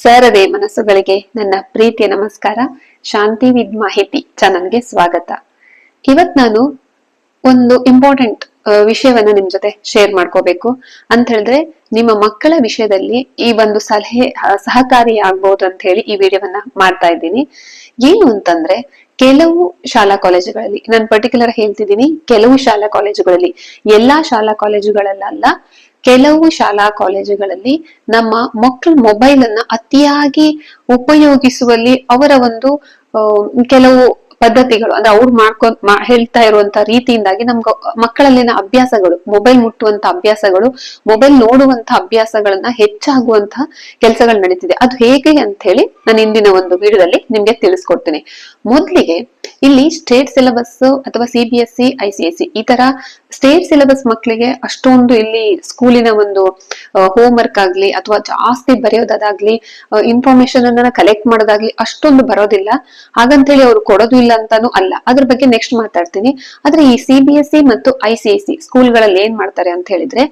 ಸರದೆ ಮನಸ್ಸುಗಳಿಗೆ ನನ್ನ ಪ್ರೀತಿಯ ನಮಸ್ಕಾರ. ಶಾಂತಿ ವಿದ್ ಮಾಹಿತಿ ಚಾನಲ್ಗೆ ಸ್ವಾಗತ. ಇವತ್ ನಾನು ಒಂದು ಇಂಪಾರ್ಟೆಂಟ್ ವಿಷಯವನ್ನ ನಿಮ್ ಜೊತೆ ಶೇರ್ ಮಾಡ್ಕೋಬೇಕು. ಅಂತ ಹೇಳಿದ್ರೆ, ನಿಮ್ಮ ಮಕ್ಕಳ ವಿಷಯದಲ್ಲಿ ಈ ಒಂದು ಸಲಹೆ ಸಹಕಾರಿ ಆಗ್ಬಹುದು ಅಂತ ಹೇಳಿ ಈ ವಿಡಿಯೋವನ್ನ ಮಾಡ್ತಾ ಇದ್ದೀನಿ. ಏನು ಅಂತಂದ್ರೆ, ಕೆಲವು ಶಾಲಾ ಕಾಲೇಜುಗಳಲ್ಲಿ, ನಾನು ಪರ್ಟಿಕ್ಯುಲರ್ ಹೇಳ್ತಿದ್ದೀನಿ, ಕೆಲವು ಶಾಲಾ ಕಾಲೇಜುಗಳಲ್ಲಿ, ಎಲ್ಲಾ ಶಾಲಾ ಕಾಲೇಜುಗಳಲ್ಲ ಕೆಲವು ಶಾಲಾ ಕಾಲೇಜುಗಳಲ್ಲಿ ನಮ್ಮ ಮಕ್ಕಳು ಮೊಬೈಲ್ ಅನ್ನ ಅತಿಯಾಗಿ ಉಪಯೋಗಿಸುವಲ್ಲಿ ಅವರ ಒಂದು ಕೆಲವು ಪದ್ಧತಿಗಳು, ಅಂದ್ರೆ ಅವ್ರು ಮಾಡ್ಕೊ ಹೇಳ್ತಾ ಇರುವಂತ ರೀತಿಯಿಂದಾಗಿ ನಮ್ಗೆ ಮಕ್ಕಳಲ್ಲಿನ ಅಭ್ಯಾಸಗಳು, ಮೊಬೈಲ್ ಮುಟ್ಟುವಂತ ಅಭ್ಯಾಸಗಳು, ಮೊಬೈಲ್ ನೋಡುವಂತ ಅಭ್ಯಾಸಗಳನ್ನ ಹೆಚ್ಚಾಗುವಂತಹ ಕೆಲಸಗಳು ನಡೀತಿದೆ. ಅದು ಹೇಗೆ ಅಂತ ಹೇಳಿ ನಾನು ಇಂದಿನ ಒಂದು ವಿಡಿಯೋದಲ್ಲಿ ನಿಮ್ಗೆ ತಿಳಿಸ್ಕೊಡ್ತೀನಿ. ಮೊದ್ಲಿಗೆ ಇಲ್ಲಿ ಸ್ಟೇಟ್ ಸಿಲೆಬಸ್ ಅಥವಾ ಸಿ ಬಿ ಎಸ್ ಸಿ ಈ ತರ ಸ್ಟೇಟ್ ಸಿಲೆಬಸ್ ಮಕ್ಕಳಿಗೆ ಅಷ್ಟೊಂದು ಇಲ್ಲಿ ಸ್ಕೂಲಿನ ಒಂದು ಹೋಮ್ ವರ್ಕ್ ಆಗ್ಲಿ ಅಥವಾ ಜಾಸ್ತಿ ಬರೆಯೋದಾಗ್ಲಿ ಇನ್ಫಾರ್ಮೇಶನ್ ಅನ್ನ ಕಲೆಕ್ಟ್ ಮಾಡೋದಾಗ್ಲಿ ಅಷ್ಟೊಂದು ಬರೋದಿಲ್ಲ. ಹಾಗಂತ ಹೇಳಿ ಅವ್ರು ಕೊಡೋದು ಇಲ್ಲ ಅಂತಾನು ಅಲ್ಲ. ಅದ್ರ ಬಗ್ಗೆ ನೆಕ್ಸ್ಟ್ ಮಾತಾಡ್ತೀನಿ. ಆದ್ರೆ ಈ ಸಿ ಬಿ ಎಸ್ ಮತ್ತು ಐ ಸಿ ಎಸ್ ಸಿ ಸ್ಕೂಲ್ಗಳಲ್ಲಿ ಏನ್ ಮಾಡ್ತಾರೆ ಅಂತ ಹೇಳಿದ್ರೆ,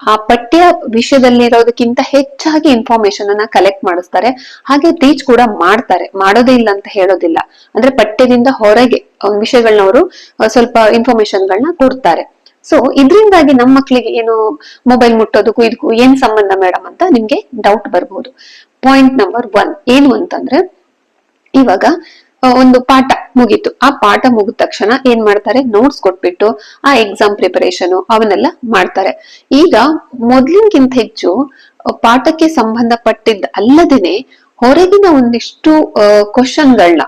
ಆ ಪಠ್ಯ ವಿಷಯದಲ್ಲಿರೋದಕ್ಕಿಂತ ಹೆಚ್ಚಾಗಿ ಇನ್ಫಾರ್ಮೇಶನ್ ಅನ್ನ ಕಲೆಕ್ಟ್ ಮಾಡಿಸ್ತಾರೆ. ಹಾಗೆ ಟೀಚ್ ಕೂಡ ಮಾಡ್ತಾರೆ. ಮಾಡೋದೇ ಇಲ್ಲ ಅಂತ ಹೇಳೋದಿಲ್ಲ. ಅಂದ್ರೆ ಪಠ್ಯದಿಂದ ಹೊರಗೆ ವಿಷಯಗಳನ್ನ ಅವರು ಸ್ವಲ್ಪ ಇನ್ಫಾರ್ಮೇಶನ್ ಗಳನ್ನ ಕೊಡ್ತಾರೆ. ಸೊ ಇದರಿಂದಾಗಿ ನಮ್ಮ ಮಕ್ಕಳಿಗೆ ಏನು ಮೊಬೈಲ್ ಮುಟ್ಟೋದಕ್ಕೂ ಇದಕ್ಕೂ ಏನ್ ಸಂಬಂಧ ಮೇಡಮ್ ಅಂತ ನಿಮ್ಗೆ ಡೌಟ್ ಬರ್ಬೋದು. ಪಾಯಿಂಟ್ ನಂಬರ್ ಒನ್ ಏನು ಅಂತಂದ್ರೆ, ಇವಾಗ ಒಂದು ಪಾಠ ಮುಗೀತು. ಆ ಪಾಠ ಮುಗಿದ ತಕ್ಷಣ ಏನ್ ಮಾಡ್ತಾರೆ? ನೋಟ್ಸ್ ಕೊಟ್ಬಿಟ್ಟು ಆ ಎಕ್ಸಾಮ್ ಪ್ರಿಪರೇಷನ್ ಅವನ್ನೆಲ್ಲ ಮಾಡ್ತಾರೆ. ಈಗ ಮೊದ್ಲಿನ್ಕಿಂತ ಹೆಚ್ಚು ಪಾಠಕ್ಕೆ ಸಂಬಂಧಪಟ್ಟಿದ್ದ ಅಲ್ಲದೇನೆ ಹೊರಗಿನ ಒಂದಿಷ್ಟು ಕ್ವಶನ್ಗಳನ್ನ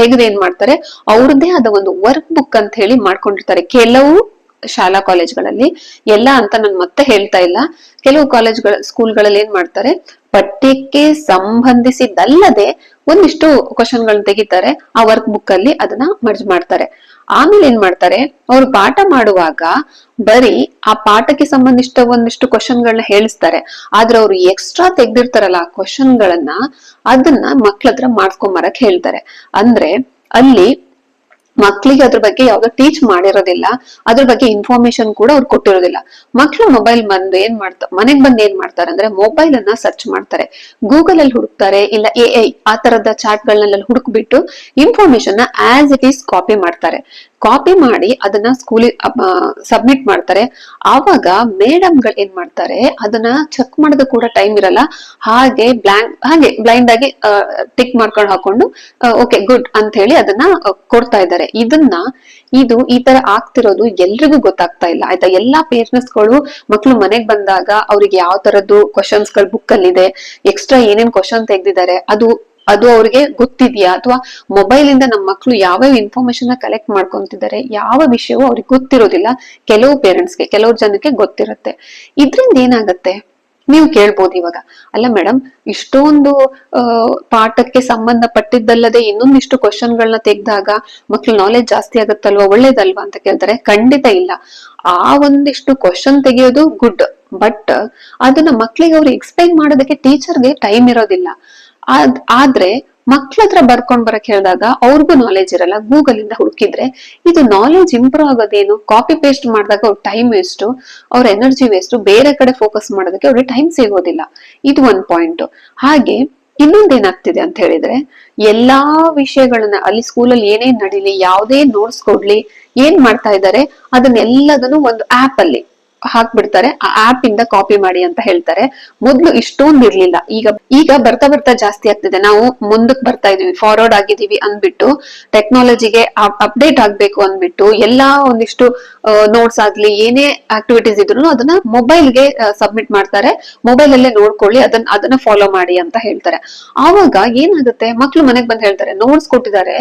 ತೆಗೆದು ಏನ್ ಮಾಡ್ತಾರೆ? ಅವ್ರದ್ದೇ ಆದ ಒಂದು ವರ್ಕ್ ಬುಕ್ ಅಂತ ಹೇಳಿ ಮಾಡ್ಕೊಂಡಿರ್ತಾರೆ. ಕೆಲವು ಶಾಲಾ ಕಾಲೇಜ್ಗಳಲ್ಲಿ ಎಲ್ಲ ಅಂತ ನಾನು ಮತ್ತೆ ಹೇಳ್ತಾ ಇಲ್ಲ. ಕೆಲವು ಕಾಲೇಜ್ಗಳ ಸ್ಕೂಲ್ಗಳಲ್ಲಿ ಏನ್ ಮಾಡ್ತಾರೆ? ಪಠ್ಯಕ್ಕೆ ಸಂಬಂಧಿಸಿದ್ದಲ್ಲದೆ ಒಂದಿಷ್ಟು ಕ್ವಶನ್ಗಳನ್ನ ತೆಗಿತಾರೆ. ಆ ವರ್ಕ್ ಬುಕ್ ಅಲ್ಲಿ ಅದನ್ನ ಮರ್ಜ್ ಮಾಡ್ತಾರೆ. ಆಮೇಲೆ ಏನ್ ಮಾಡ್ತಾರೆ? ಅವ್ರು ಪಾಠ ಮಾಡುವಾಗ ಬರೀ ಆ ಪಾಠಕ್ಕೆ ಸಂಬಂಧಿಸಿದ ಒಂದಿಷ್ಟು ಕ್ವಶನ್ಗಳನ್ನ ಹೇಳಿಸ್ತಾರೆ. ಆದ್ರೆ ಅವ್ರು ಎಕ್ಸ್ಟ್ರಾ ತೆಗ್ದಿರ್ತಾರಲ್ಲ ಆ ಕ್ವಶನ್ಗಳನ್ನ ಅದನ್ನ ಮಕ್ಳ ಹತ್ರ ಮಾಡ್ಸ್ಕೊಂಬರಕ್ ಹೇಳ್ತಾರೆ. ಅಂದ್ರೆ ಅಲ್ಲಿ ಮಕ್ಳಿಗೆ ಅದ್ರ ಬಗ್ಗೆ ಯಾವ್ದು ಟೀಚ್ ಮಾಡಿರೋದಿಲ್ಲ, ಅದ್ರ ಬಗ್ಗೆ ಇನ್ಫಾರ್ಮೇಶನ್ ಕೂಡ ಅವ್ರು ಕೊಟ್ಟಿರೋದಿಲ್ಲ. ಮಕ್ಳು ಮೊಬೈಲ್ ಬಂದು ಏನ್ ಮಾಡ್ತಾರೆ ಮನೆಗ್ ಬಂದು ಏನ್ ಮಾಡ್ತಾರೆ ಅಂದ್ರೆ ಮೊಬೈಲ್ ಅನ್ನ ಸರ್ಚ್ ಮಾಡ್ತಾರೆ. ಗೂಗಲ್ ಅಲ್ಲಿ ಹುಡುಕ್ತಾರೆ, ಇಲ್ಲ ಎ ಐ ಆ ತರದ ಚಾಟ್ ಗಳನ್ನೆಲ್ಲ ಹುಡುಕ್ಬಿಟ್ಟು information as it is copy ಮಾಡ್ತಾರೆ. ಕಾಪಿ ಮಾಡಿ ಅದನ್ನ ಸ್ಕೂಲಿ ಸಬ್ಮಿಟ್ ಮಾಡ್ತಾರೆ. ಆವಾಗ ಮೇಡಮ್ಗಳು ಏನ್ ಮಾಡ್ತಾರೆ, ಅದನ್ನ ಚೆಕ್ ಮಾಡೋದು ಕೂಡ ಟೈಮ್ ಇರಲ್ಲ. ಹಾಗೆ ಬ್ಲಾಂಕ್ ಹಾಗೆ ಬ್ಲೈಂಡ್ ಆಗಿ ಟಿಕ್ ಮಾಡ್ಕೊಂಡು ಹಾಕೊಂಡು ಓಕೆ ಗುಡ್ ಅಂತ ಹೇಳಿ ಅದನ್ನ ಕೊಡ್ತಾ ಇದ್ದಾರೆ. ಇದನ್ನ, ಇದು ಈ ತರ ಆಗ್ತಿರೋದು ಎಲ್ರಿಗೂ ಗೊತ್ತಾಗ್ತಾ ಇಲ್ಲ. ಆಯ್ತಾ? ಎಲ್ಲಾ ಪೇರೆಂಟ್ಸ್ಗಳು ಮಕ್ಳು ಮನೆಗ್ ಬಂದಾಗ ಅವ್ರಿಗೆ ಯಾವ ತರದ್ದು ಕ್ವಶನ್ಸ್ಗಳು ಬುಕ್ ಅಲ್ಲಿ ಇದೆ ಎಕ್ಸ್ಟ್ರಾ ಏನೇನ್ ಕ್ವಶನ್ ತೆಗ್ದಿದ್ದಾರೆ, ಅದು ಅದು ಅವ್ರಿಗೆ ಗೊತ್ತಿದ್ಯಾ? ಅಥವಾ ಮೊಬೈಲ್ ಇಂದ ನಮ್ಮ ಮಕ್ಕಳು ಯಾವ ಇನ್ಫಾರ್ಮೇಶನ್ನ ಕಲೆಕ್ಟ್ ಮಾಡ್ಕೊಂತಿದ್ದಾರೆ? ಯಾವ ವಿಷಯವೂ ಅವ್ರಿಗೆ ಗೊತ್ತಿರೋದಿಲ್ಲ. ಕೆಲವು ಪೇರೆಂಟ್ಸ್ಗೆ ಕೆಲವು ಜನಕ್ಕೆ ಗೊತ್ತಿರುತ್ತೆ. ಇದ್ರಿಂದ ಏನಾಗತ್ತೆ? ನೀವು ಕೇಳ್ಬೋದು ಇವಾಗ. ಅಲ್ಲ ಮೇಡಮ್ ಇಷ್ಟೊಂದು ಪಾಠಕ್ಕೆ ಸಂಬಂಧಪಟ್ಟಿದ್ದಲ್ಲದೆ ಇನ್ನೊಂದಿಷ್ಟು ಕ್ವಶನ್ಗಳನ್ನ ತೆಗ್ದಾಗ ಮಕ್ಳು ನಾಲೆಜ್ ಜಾಸ್ತಿ ಆಗುತ್ತಲ್ವಾ? ಒಳ್ಳೇದಲ್ವಾ ಅಂತ ಕೇಳ್ತಾರೆ. ಖಂಡಿತ ಇಲ್ಲ. ಆ ಒಂದಿಷ್ಟು ಕ್ವಶನ್ ತೆಗೆಯೋದು ಗುಡ್ ಬಟ್ ಅದನ್ನ ಮಕ್ಳಿಗೆ ಅವ್ರು ಎಕ್ಸ್ಪ್ಲೈನ್ ಮಾಡೋದಕ್ಕೆ ಟೀಚರ್ಗೆ ಟೈಮ್ ಇರೋದಿಲ್ಲ. ಆದ್, ಆದ್ರೆ ಮಕ್ಳ ಹತ್ರ ಬರ್ಕೊಂಡ್ ಬರಕ್ ಹೇಳಿದಾಗ ಅವ್ರಿಗೂ ನಾಲೆಜ್ ಇರಲ್ಲ ಗೂಗಲ್ ಇಂದ ಹುಡುಕಿದ್ರೆ ಇದು ನಾಲೆಜ್ ಇಂಪ್ರೂವ್ ಆಗೋದೇನು? ಕಾಪಿ ಪೇಸ್ಟ್ ಮಾಡಿದಾಗ ಅವ್ರ ಟೈಮ್ ವೇಸ್ಟ್ ಅವ್ರ ಎನರ್ಜಿ ವೇಸ್ಟ್ ಬೇರೆ ಕಡೆ ಫೋಕಸ್ ಮಾಡೋದಕ್ಕೆ ಅವ್ರಿಗೆ ಟೈಮ್ ಸಿಗೋದಿಲ್ಲ. ಇದು ಒಂದ್ ಪಾಯಿಂಟ್ ಹಾಗೆ ಇನ್ನೊಂದೇನಾಗ್ತಿದೆ ಅಂತ ಹೇಳಿದ್ರೆ, ಎಲ್ಲಾ ವಿಷಯಗಳನ್ನ ಅಲ್ಲಿ ಸ್ಕೂಲಲ್ಲಿ ಏನೇನ್ ನಡೀಲಿ, ಯಾವ್ದೇ ನೋಟ್ಸ್ ಕೊಡ್ಲಿ, ಏನ್ ಮಾಡ್ತಾ ಇದ್ದಾರೆ ಅದನ್ನೆಲ್ಲದನ್ನು ಒಂದು ಆಪ್ ಅಲ್ಲಿ ಹಾಕ್ಬಿಡ್ತಾರೆ. ಆ ಆಪ್ ಇಂದ ಕಾಪಿ ಮಾಡಿ ಅಂತ ಹೇಳ್ತಾರೆ. ಮೊದ್ಲು ಇಷ್ಟೊಂದು ಇರ್ಲಿಲ್ಲ. ಈಗ ಈಗ ಬರ್ತಾ ಬರ್ತಾ ಜಾಸ್ತಿ ಆಗ್ತಿದೆ. ನಾವು ಮುಂದಕ್ಕೆ ಬರ್ತಾ ಇದೀವಿ. ಫಾರ್ವರ್ಡ್ ಆಗಿದೀವಿ ಅಂದ್ಬಿಟ್ಟು ಟೆಕ್ನಾಲಜಿಗೆ ಅಪ್ಡೇಟ್ ಆಗ್ಬೇಕು ಅಂದ್ಬಿಟ್ಟು, ಎಲ್ಲಾ ಒಂದಿಷ್ಟು ನೋಟ್ಸ್ ಆಗ್ಲಿ, ಏನೇ ಆಕ್ಟಿವಿಟೀಸ್ ಇದ್ರು ಅದನ್ನ ಮೊಬೈಲ್ಗೆ ಸಬ್ಮಿಟ್ ಮಾಡ್ತಾರೆ. ಮೊಬೈಲ್ ಅಲ್ಲೇ ನೋಡ್ಕೊಳ್ಳಿ ಅದನ್ನ ಅದನ್ನ ಫಾಲೋ ಮಾಡಿ ಅಂತ ಹೇಳ್ತಾರೆ. ಆವಾಗ ಏನಾಗುತ್ತೆ? ಮಕ್ಳು ಮನೆಗ್ ಬಂದ್ ಹೇಳ್ತಾರೆ ನೋಟ್ಸ್ ಕೊಟ್ಟಿದ್ದಾರೆ.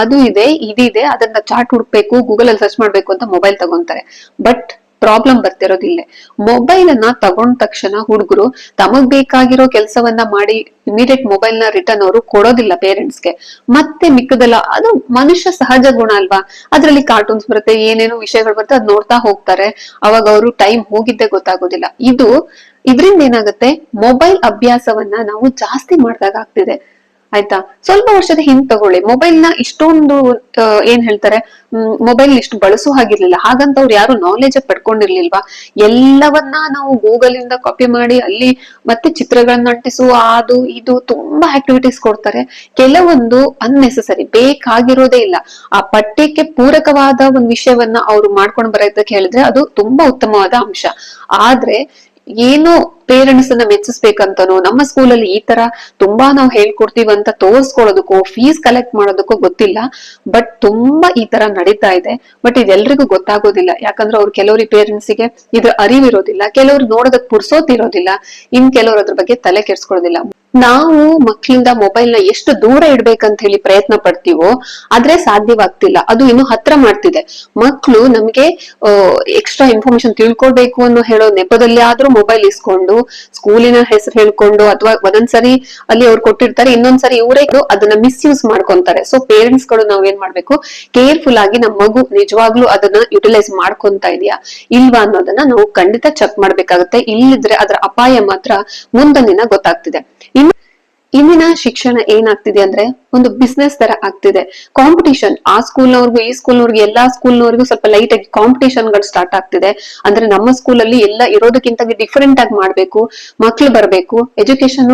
ಅದು ಇದೆ, ಇದಿದೆ, ಅದನ್ನ ಚಾಟ್ ಹುಡ್ಬೇಕು ಗೂಗಲ್ ಅಲ್ಲಿ ಸರ್ಚ್ ಮಾಡ್ಬೇಕು ಅಂತ ಮೊಬೈಲ್ ತಗೊಂತಾರೆ. But problem ಬರ್ತಿರೋದಿಲ್ಲ. ಮೊಬೈಲ್ ಅನ್ನ ತಗೊಂಡ ತಕ್ಷಣ ಹುಡುಗರು ತಮಗ್ ಬೇಕಾಗಿರೋ ಕೆಲಸವನ್ನ ಮಾಡಿ ಇಮಿಡಿಯೇಟ್ ಮೊಬೈಲ್ನ ರಿಟರ್ನ್ ಅವರು ಕೊಡೋದಿಲ್ಲ ಪೇರೆಂಟ್ಸ್ಗೆ ಮತ್ತೆ ಮಿಕ್ಕದಲ್ಲ ಅದು ಮನುಷ್ಯ ಸಹಜ ಗುಣ ಅಲ್ವಾ? ಅದ್ರಲ್ಲಿ ಕಾರ್ಟೂನ್ಸ್ ಬರುತ್ತೆ, ಏನೇನೋ ವಿಷಯಗಳು ಬರುತ್ತೆ, ಅದ್ ನೋಡ್ತಾ ಹೋಗ್ತಾರೆ. ಅವಾಗ ಅವರು ಟೈಮ್ ಹೋಗಿದ್ದೆ ಗೊತ್ತಾಗೋದಿಲ್ಲ. ಇದು ಇದರಿಂದ ಏನಾಗುತ್ತೆ? ಮೊಬೈಲ್ ಅಭ್ಯಾಸವನ್ನ ನಾವು ಜಾಸ್ತಿ ಮಾಡಿದಾಗ ಆಗ್ತಿದೆ. ಆಯ್ತಾ? ಸ್ವಲ್ಪ ವರ್ಷದ ಹಿಂದ್ ತಗೊಳ್ಳಿ. ಮೊಬೈಲ್ನ ಇಷ್ಟೊಂದು ಏನ್ ಹೇಳ್ತಾರೆ ಮೊಬೈಲ್ ಇಷ್ಟು ಬಳಸೋ ಹಾಗಿರ್ಲಿಲ್ಲ. ಹಾಗಂತ ಅವ್ರು ಯಾರು ನಾಲೆಜ್ ಪಡ್ಕೊಂಡಿರ್ಲಿಲ್ವಾ? ಎಲ್ಲವನ್ನ ನಾವು ಗೂಗಲ್ ಇಂದ ಕಾಪಿ ಮಾಡಿ ಅಲ್ಲಿ ಮತ್ತೆ ಚಿತ್ರಗಳನ್ನ ಅಂಟಿಸುವ ಅದು, ಇದು ತುಂಬಾ ಆಕ್ಟಿವಿಟೀಸ್ ಕೊಡ್ತಾರೆ. ಕೆಲವೊಂದು ಅನ್ನೆಸೆಸರಿ ಬೇಕಾಗಿರೋದೇ ಇಲ್ಲ. ಆ ಪಠ್ಯಕ್ಕೆ ಪೂರಕವಾದ ಒಂದು ವಿಷಯವನ್ನ ಅವ್ರು ಮಾಡ್ಕೊಂಡು ಬರೋದಕ್ಕೆ ಹೇಳಿದ್ರೆ ಅದು ತುಂಬಾ ಉತ್ತಮವಾದ ಅಂಶ. ಆದ್ರೆ ಏನು ಪೇರೆಂಟ್ಸ್ ಅನ್ನ ಮೆಚ್ಚಿಸ್ಬೇಕಂತನೋ, ನಮ್ಮ ಸ್ಕೂಲಲ್ಲಿ ಈ ತರ ತುಂಬಾ ನಾವು ಹೇಳ್ಕೊಡ್ತೀವಿ ಅಂತ ತೋರ್ಸ್ಕೊಳ್ಳೋದಕ್ಕೋ ಫೀಸ್ ಕಲೆಕ್ಟ್ ಮಾಡೋದಕ್ಕೋ ಗೊತ್ತಿಲ್ಲ. ಬಟ್ ತುಂಬಾ ಈ ತರ ನಡೀತಾ ಇದೆ. ಬಟ್ ಇದೆಲ್ರಿಗೂ ಗೊತ್ತಾಗೋದಿಲ್ಲ. ಯಾಕಂದ್ರೆ ಅವ್ರು ಕೆಲವ್ರಿಗೆ ಪೇರೆಂಟ್ಸ್ಗೆ ಇದ್ರ ಅರಿವಿರೋದಿಲ್ಲ. ಕೆಲವ್ರು ನೋಡೋದಕ್ ಪುರ್ಸೋತಿರೋದಿಲ್ಲ. ಇನ್ ಕೆಲವ್ರು ಅದ್ರ ಬಗ್ಗೆ ತಲೆ ಕೆಡ್ಸ್ಕೊಳ್ಳೋದಿಲ್ಲ. ನಾವು ಮಕ್ಕಳಿಂದ ಮೊಬೈಲ್ನ ಎಷ್ಟು ದೂರ ಇಡ್ಬೇಕಂತ ಹೇಳಿ ಪ್ರಯತ್ನ ಪಡ್ತೀವೋ ಆದ್ರೆ ಸಾಧ್ಯವಾಗ್ತಿಲ್ಲ. ಅದು ಇನ್ನು ಹತ್ರ ಮಾಡ್ತಿದೆ. ಮಕ್ಕಳು ನಮ್ಗೆ ಎಕ್ಸ್ಟ್ರಾ ಇನ್ಫಾರ್ಮೇಶನ್ ತಿಳ್ಕೊಳ್ಬೇಕು ಅನ್ನೋ ಹೇಳೋ ನೆಪದಲ್ಲಿ ಆದ್ರೂ ಮೊಬೈಲ್ ಇಸ್ಕೊಂಡು, ಸ್ಕೂಲಿನ ಹೆಸರು ಹೇಳ್ಕೊಂಡು ಅಥವಾ ಒಂದೊಂದ್ಸರಿ ಅಲ್ಲಿ ಅವ್ರು ಕೊಟ್ಟಿರ್ತಾರೆ, ಇನ್ನೊಂದ್ಸರಿ ಇವರೇ ಅದನ್ನ ಮಿಸ್ಯೂಸ್ ಮಾಡ್ಕೊಂತಾರೆ. ಸೊ ಪೇರೆಂಟ್ಸ್ಗಳು ನಾವೇನ್ ಮಾಡ್ಬೇಕು? ಕೇರ್ಫುಲ್ ಆಗಿ ನಮ್ಮ ಮಗು ನಿಜವಾಗ್ಲೂ ಅದನ್ನ ಯುಟಿಲೈಸ್ ಮಾಡ್ಕೊಂತ ಇದೆಯಾ? ಇಲ್ವಾ ಅನ್ನೋದನ್ನ ನಾವು ಖಂಡಿತ ಚೆಕ್ ಮಾಡ್ಬೇಕಾಗುತ್ತೆ. ಇಲ್ಲಿದ್ರೆ ಅದರ ಅಪಾಯ ಮಾತ್ರ ಮುಂದೊಂದಿನ ಗೊತ್ತಾಗ್ತಿದೆ. ಇಂದಿನ ಶಿಕ್ಷಣ ಏನಾಗ್ತಿದೆ ಅಂದ್ರೆ ಒಂದು ಬಿಸ್ನೆಸ್ ತರ ಆಗ್ತಿದೆ. ಕಾಂಪಿಟೇಷನ್ ಆ ಸ್ಕೂಲ್ನವ್ರಿಗೂ ಈ ಸ್ಕೂಲ್ನವ್ರಿಗೂ ಎಲ್ಲಾ ಸ್ಕೂಲ್ನವ್ರಿಗೂ ಸ್ವಲ್ಪ ಲೈಟ್ ಆಗಿ ಕಾಂಪಿಟೇಷನ್ಗಳು ಸ್ಟಾರ್ಟ್ ಆಗ್ತಿದೆ. ಅಂದ್ರೆ ನಮ್ಮ ಸ್ಕೂಲಲ್ಲಿ ಎಲ್ಲ ಇರೋದಕ್ಕಿಂತ ಡಿಫರೆಂಟ್ ಆಗಿ ಮಾಡ್ಬೇಕು, ಮಕ್ಳು ಬರ್ಬೇಕು ಎಜುಕೇಶನ್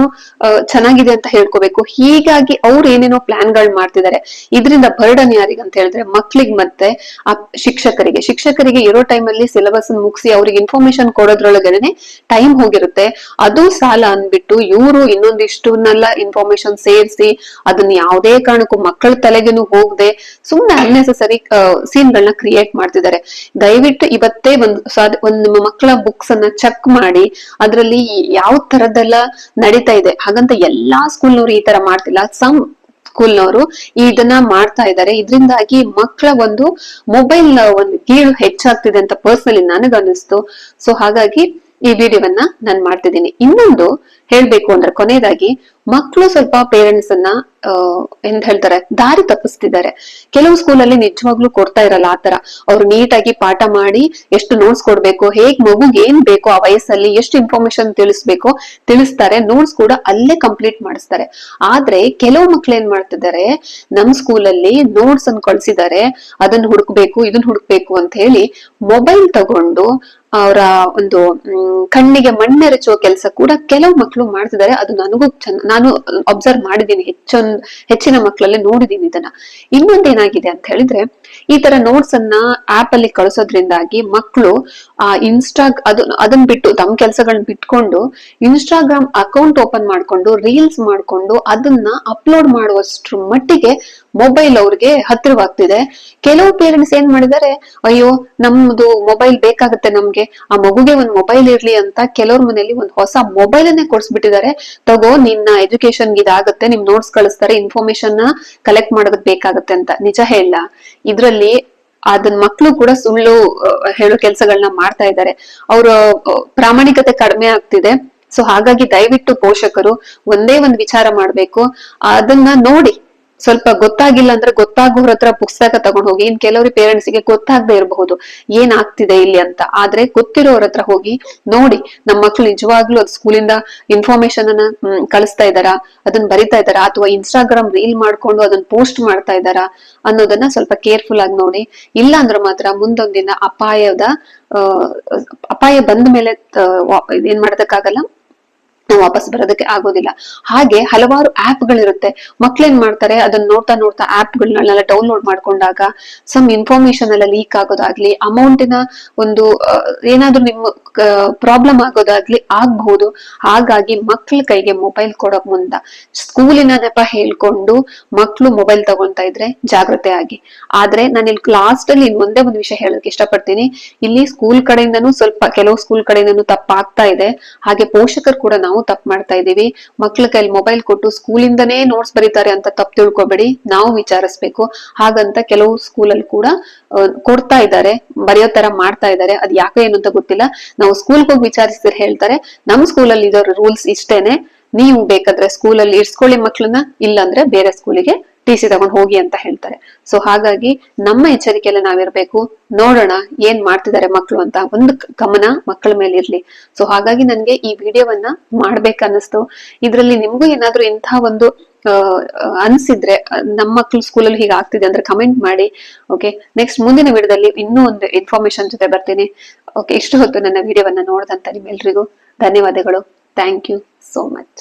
ಚೆನ್ನಾಗಿದೆ ಅಂತ ಹೇಳ್ಕೋಬೇಕು. ಹೀಗಾಗಿ ಅವ್ರು ಏನೇನೋ ಪ್ಲಾನ್ಗಳು ಮಾಡ್ತಿದ್ದಾರೆ. ಇದರಿಂದ ಬರ್ಡನ್ ಯಾರಿಗೆ ಅಂತ ಹೇಳಿದ್ರೆ ಮಕ್ಳಿಗೆ ಮತ್ತೆ, ಆ ಶಿಕ್ಷಕರಿಗೆ. ಶಿಕ್ಷಕರಿಗೆ ಇರೋ ಟೈಮ್ ಅಲ್ಲಿ ಸಿಲೆಬಸ್ ಮುಗಿಸಿ ಅವ್ರಿಗೆ ಇನ್ಫಾರ್ಮೇಶನ್ ಕೊಡೋದ್ರೊಳಗಡೆನೆ ಟೈಮ್ ಹೋಗಿರುತ್ತೆ. ಅದು ಸಾಲ ಅಂದ್ಬಿಟ್ಟು ಇವರು ಇನ್ನೊಂದಿಷ್ಟನ್ನೆಲ್ಲ ಇನ್ಫಾರ್ಮೇಶನ್ ಸೇರಿಸಿ ಅದನ್ನ ಯಾವುದೇ ಕಾರಣಕ್ಕೂ ಮಕ್ಕಳ ತಲೆಗೆನು ಹೋಗದೆ ಸುಮ್ನೆ ಅನ್ನೆಸೆಸರಿ ಸೀನ್ ಗಳನ್ನ ಕ್ರಿಯೇಟ್ ಮಾಡ್ತಿದ್ದಾರೆ. ದಯವಿಟ್ಟು ಇವತ್ತೇ ಒಂದು ಒಂದು ನಿಮ್ಮ ಮಕ್ಕಳ ಬುಕ್ಸ್ ಅನ್ನ ಚೆಕ್ ಮಾಡಿ, ಅದರಲ್ಲಿ ಯಾವ ತರದೆಲ್ಲ ನಡೀತಾ ಇದೆ. ಹಾಗಂತ ಎಲ್ಲಾ ಸ್ಕೂಲ್ನವ್ರು ಈ ತರ ಮಾಡ್ತಿಲ್ಲ. ಸಮ್ ಸ್ಕೂಲ್ನವರು ಇದನ್ನ ಮಾಡ್ತಾ ಇದ್ದಾರೆ. ಇದರಿಂದಾಗಿ ಮಕ್ಕಳ ಒಂದು ಮೊಬೈಲ್ ಒಂದು ಕೀಳು ಹೆಚ್ಚಾಗ್ತಿದೆ ಅಂತ ಪರ್ಸನಲಿ ನನಗನ್ನಿಸ್ತು. ಸೊ ಹಾಗಾಗಿ ಈ ವಿಡಿಯೋವನ್ನ ನಾನು ಮಾಡ್ತಿದ್ದೀನಿ. ಇನ್ನೊಂದು ಹೇಳ್ಬೇಕು ಅಂದ್ರೆ ಕೊನೆಯದಾಗಿ ಮಕ್ಕಳು ಸ್ವಲ್ಪ ಪೇರೆಂಟ್ಸ್ ಅನ್ನ ಎಂತ ಹೇಳ್ತಾರೆ, ದಾರಿ ತಪ್ಪಿಸ್ತಿದ್ದಾರೆ. ಕೆಲವು ಸ್ಕೂಲಲ್ಲಿ ನಿಜವಾಗ್ಲೂ ಕೊಡ್ತಾ ಇರಲ್ಲ ಆತರ ಅವ್ರು ನೀಟಾಗಿ ಪಾಠ ಮಾಡಿ ಎಷ್ಟು ನೋಟ್ಸ್ ಕೊಡ್ಬೇಕು, ಹೇಗ್ ಮಗುಗೆ ಏನ್ ಬೇಕೋ, ಆ ವಯಸ್ಸಲ್ಲಿ ಎಷ್ಟು ಇನ್ಫಾರ್ಮೇಶನ್ ತಿಳಿಸ್ಬೇಕು, ತಿಳಿಸ್ತಾರೆ ನೋಟ್ಸ್ ಕೂಡ ಅಲ್ಲೇ ಕಂಪ್ಲೀಟ್ ಮಾಡಿಸ್ತಾರೆ. ಆದ್ರೆ ಕೆಲವು ಮಕ್ಳು ಏನ್ ಮಾಡ್ತಿದ್ದಾರೆ, ನಮ್ ಸ್ಕೂಲಲ್ಲಿ ನೋಟ್ಸ್ ಅನ್ನು ಕಳ್ಸಿದ್ದಾರೆ, ಅದನ್ನ ಹುಡುಕ್ಬೇಕು, ಇದನ್ನ ಹುಡುಕ್ಬೇಕು ಅಂತ ಹೇಳಿ ಮೊಬೈಲ್ ತಗೊಂಡು ಅವರ ಒಂದು ಕಣ್ಣಿಗೆ ಮಣ್ಣೆರಚುವ ಕೆಲಸ ಕೂಡ ಕೆಲವು ಮಕ್ಕಳು ಮಾಡ್ತಿದ್ದಾರೆ. ಅದು ನನಗೂ ಚೆನ್ನ ನಾನು ಅಬ್ಸರ್ವ್ ಮಾಡಿದ್ದೀನಿ. ಹೆಚ್ಚಿನ ಮಕ್ಕಳಲ್ಲಿ ನೋಡಿದೀನಿ ಇದನ್ನ. ಇನ್ನೊಂದೇನಾಗಿದೆ ಅಂತ ಹೇಳಿದ್ರೆ, ಈ ತರ ನೋಟ್ಸ್ ಅನ್ನ ಆಪ್ ಅಲ್ಲಿ ಕಳಿಸೋದ್ರಿಂದಾಗಿ ಮಕ್ಕಳು ಆ ಇನ್ಸ್ಟಾ ಅದು ಅದನ್ನ ಬಿಟ್ಟು ತಮ್ಮ ಕೆಲಸಗಳನ್ನ ಬಿಟ್ಕೊಂಡು ಇನ್ಸ್ಟಾಗ್ರಾಮ್ ಅಕೌಂಟ್ ಓಪನ್ ಮಾಡ್ಕೊಂಡು ರೀಲ್ಸ್ ಮಾಡ್ಕೊಂಡು ಅದನ್ನ ಅಪ್ಲೋಡ್ ಮಾಡುವಷ್ಟ್ರ ಮಟ್ಟಿಗೆ ಮೊಬೈಲ್ ಅವ್ರಿಗೆ ಹತ್ತಿರವಾಗ್ತಿದೆ. ಕೆಲವು ಪೇರೆಂಟ್ಸ್ ಏನ್ ಮಾಡಿದ್ದಾರೆ, ಅಯ್ಯೋ, ನಮ್ದು ಮೊಬೈಲ್ ಬೇಕಾಗುತ್ತೆ ನಮ್ಗೆ, ಆ ಮಗುಗೆ ಒಂದ್ ಮೊಬೈಲ್ ಇರ್ಲಿ ಅಂತ ಕೆಲವ್ರ ಮನೆಯಲ್ಲಿ ಒಂದ್ ಹೊಸ ಮೊಬೈಲ್ ಅನ್ನೇ ಕೊಡ್ಸ್ಬಿಟ್ಟಿದ್ದಾರೆ. ತಗೋ, ನಿನ್ನ ಎಜುಕೇಶನ್ ಇದಾಗತ್ತೆ, ನಿಮ್ ನೋಟ್ಸ್ ಕಳಿಸ್ತಾರೆ ಇನ್ಫಾರ್ಮೇಶನ್ನ ಕಲೆಕ್ಟ್ ಮಾಡೋದಕ್ ಬೇಕಾಗತ್ತೆ ಅಂತ. ನಿಜ ಹೇಳ. ಇದ್ರಲ್ಲಿ ಅದನ್ ಮಕ್ಳು ಕೂಡ ಸುಳ್ಳು ಹೇಳೋ ಕೆಲಸಗಳನ್ನ ಮಾಡ್ತಾ ಇದ್ದಾರೆ. ಅವ್ರ ಪ್ರಾಮಾಣಿಕತೆ ಕಡಿಮೆ ಆಗ್ತಿದೆ. ಸೊ ಹಾಗಾಗಿ ದಯವಿಟ್ಟು ಪೋಷಕರು ಒಂದೇ ಒಂದ್ ವಿಚಾರ ಮಾಡ್ಬೇಕು. ಅದನ್ನ ನೋಡಿ. ಸ್ವಲ್ಪ ಗೊತ್ತಾಗಿಲ್ಲ ಅಂದ್ರೆ ಗೊತ್ತಾಗೋರ ಹತ್ರ ಪುಸ್ತಕ ತಗೊಂಡ್ ಹೋಗಿ, ಇನ್ ಕೆಲವರು ಪೇರೆಂಟ್ಸ್ಗೆ ಗೊತ್ತಾಗದೆ ಇರಬಹುದು. ಏನಾಗ್ತಿದೆ ಇಲ್ಲಿ ಅಂತ. ಆದ್ರೆ ಗೊತ್ತಿರೋರ ಹತ್ರ ಹೋಗಿ ನೋಡಿ ನಮ್ಮ ಮಕ್ಳು ನಿಜವಾಗ್ಲೂ ಅದು ಸ್ಕೂಲಿಂದ ಇನ್ಫಾರ್ಮೇಶನ್ ಅನ್ನ ಕಳಿಸ್ತಾ ಇದಾರಾ ಅದನ್ನ ಬರಿತಾ ಇದಾರಾ ಅಥವಾ ಇನ್ಸ್ಟಾಗ್ರಾಮ್ ರೀಲ್ ಮಾಡ್ಕೊಂಡು ಅದನ್ನ ಪೋಸ್ಟ್ ಮಾಡ್ತಾ ಇದಾರಾ ಅನ್ನೋದನ್ನ ಸ್ವಲ್ಪ ಕೇರ್ಫುಲ್ ಆಗಿ ನೋಡಿ. ಇಲ್ಲ ಅಂದ್ರೆ ಮಾತ್ರ ಮುಂದೊಂದಿನ ಅಪಾಯದ ಅಪಾಯ ಬಂದ ಮೇಲೆ ಏನ್ ಮಾಡೋದಕ್ಕಾಗಲ್ಲ ನಾವು ವಾಪಸ್ ಬರೋದಕ್ಕೆ ಆಗೋದಿಲ್ಲ. ಹಾಗೆ ಹಲವಾರು ಆಪ್ ಗಳಿರುತ್ತೆ. ಮಕ್ಳೇನ್ ಮಾಡ್ತಾರೆ? ಅದನ್ನ ನೋಡ್ತಾ ನೋಡ್ತಾ ಆಪ್ ಗಳನ್ನೆಲ್ಲ ಡೌನ್ಲೋಡ್ ಮಾಡ್ಕೊಂಡಾಗ ಸಮ್ ಇನ್ಫಾರ್ಮೇಶನ್ ಎಲ್ಲ ಲೀಕ್ ಆಗೋದಾಗ್ಲಿ ಅಮೌಂಟಿನ ಒಂದು ಏನಾದ್ರೂ ನಿಮ್ಮ ಪ್ರಾಬ್ಲಮ್ ಆಗೋದಾಗ್ಲಿ ಆಗ್ಬಹುದು ಹಾಗಾಗಿ ಮಕ್ಳ ಕೈಗೆ ಮೊಬೈಲ್ ಕೊಡೋಕ್ ಮುಂದ ಸ್ಕೂಲಿನ ನೆಪ ಹೇಳ್ಕೊಂಡು ಮಕ್ಳು ಮೊಬೈಲ್ ತಗೊಂತಾ ಇದ್ರೆ ಜಾಗ್ರತೆ ಆಗಿ. ಆದ್ರೆ ನಾನು ಇಲ್ಲಿ ಲಾಸ್ಟ್ ಅಲ್ಲಿ ಒಂದೇ ಒಂದು ವಿಷಯ ಹೇಳಕ್ ಇಷ್ಟಪಡ್ತೀನಿ. ಇಲ್ಲಿ ಸ್ಕೂಲ್ ಕಡೆಯಿಂದನೂ ಸ್ವಲ್ಪ, ಕೆಲವು ಸ್ಕೂಲ್ ಕಡೆಯಿಂದನೂ ತಪ್ಪಾಗ್ತಾ ಇದೆ. ಹಾಗೆ ಪೋಷಕರು ಕೂಡ ನಾವು ತಪ್ಪು ಮಾಡ್ತಾ ಇದೀವಿ ಮಕ್ಳ ಕೈಲಿ ಮೊಬೈಲ್ ಕೊಟ್ಟು ಸ್ಕೂಲಿಂದನೇ ನೋಟ್ಸ್ ಬರೀತಾರೆ ಅಂತ ತಪ್ಪು ತಿಳ್ಕೊಬೇಡಿ. ನಾವು ವಿಚಾರಿಸ್ಬೇಕು. ಹಾಗಂತ ಕೆಲವು ಸ್ಕೂಲಲ್ಲಿ ಕೂಡ ಕೊಡ್ತಾ ಇದ್ದಾರೆ. ಬರೆಯೋ ತರ ಮಾಡ್ತಾ ಇದ್ದಾರೆ. ಅದ್ ಯಾಕೆ ಏನು ಅಂತ ಗೊತ್ತಿಲ್ಲ. ನಾವು ಸ್ಕೂಲ್ಗೆ ಹೋಗಿ ವಿಚಾರಿಸಿದ್ರೆ ಹೇಳ್ತಾರೆ, ನಮ್ ಸ್ಕೂಲಲ್ಲಿ ಇದರ ರೂಲ್ಸ್ ಇಷ್ಟೇನೆ. ನೀವು ಬೇಕಾದ್ರೆ ಸ್ಕೂಲಲ್ಲಿ ಇರ್ಸ್ಕೊಳ್ಳಿ ಮಕ್ಳನ್ನ, ಇಲ್ಲಾಂದ್ರೆ ಬೇರೆ ಸ್ಕೂಲಿಗೆ ಟಿ ಸಿ ತಗೊಂಡು ಹೋಗಿ ಅಂತ ಹೇಳ್ತಾರೆ. ಸೊ ಹಾಗಾಗಿ ನಮ್ಮ ಎಚ್ಚರಿಕೆಯಲ್ಲಿ ನಾವಿರ್ಬೇಕು. ನೋಡೋಣ ಏನ್ ಮಾಡ್ತಿದ್ದಾರೆ ಮಕ್ಕಳು ಅಂತ. ಒಂದು ಗಮನ ಮಕ್ಕಳ ಮೇಲೆ ಇರ್ಲಿ. ಸೊ ಹಾಗಾಗಿ ನನ್ಗೆ ಈ ವಿಡಿಯೋವನ್ನ ಮಾಡ್ಬೇಕನ್ನಿಸ್ತು. ಇದ್ರಲ್ಲಿ ನಿಮ್ಗೂ ಏನಾದ್ರು ಇಂಥ ಒಂದು ಅನ್ಸಿದ್ರೆ ನಮ್ಮ ಮಕ್ಳು ಸ್ಕೂಲಲ್ಲಿ ಹೀಗೆ ಆಗ್ತಿದೆ ಅಂದ್ರೆ ಕಮೆಂಟ್ ಮಾಡಿ ಓಕೆ ನೆಕ್ಸ್ಟ್ ಮುಂದಿನ ವಿಡಿಯೋದಲ್ಲಿ ಇನ್ನೂ ಒಂದು ಇನ್ಫಾರ್ಮೇಶನ್ ಜೊತೆ ಬರ್ತೀನಿ. ಓಕೆ ಇಷ್ಟು ಹೊತ್ತು ನನ್ನ ವಿಡಿಯೋವನ್ನ ನೋಡಿದಂತ ನಿಮ್ಮೆಲ್ರಿಗೂ ಧನ್ಯವಾದಗಳು. Thank you so much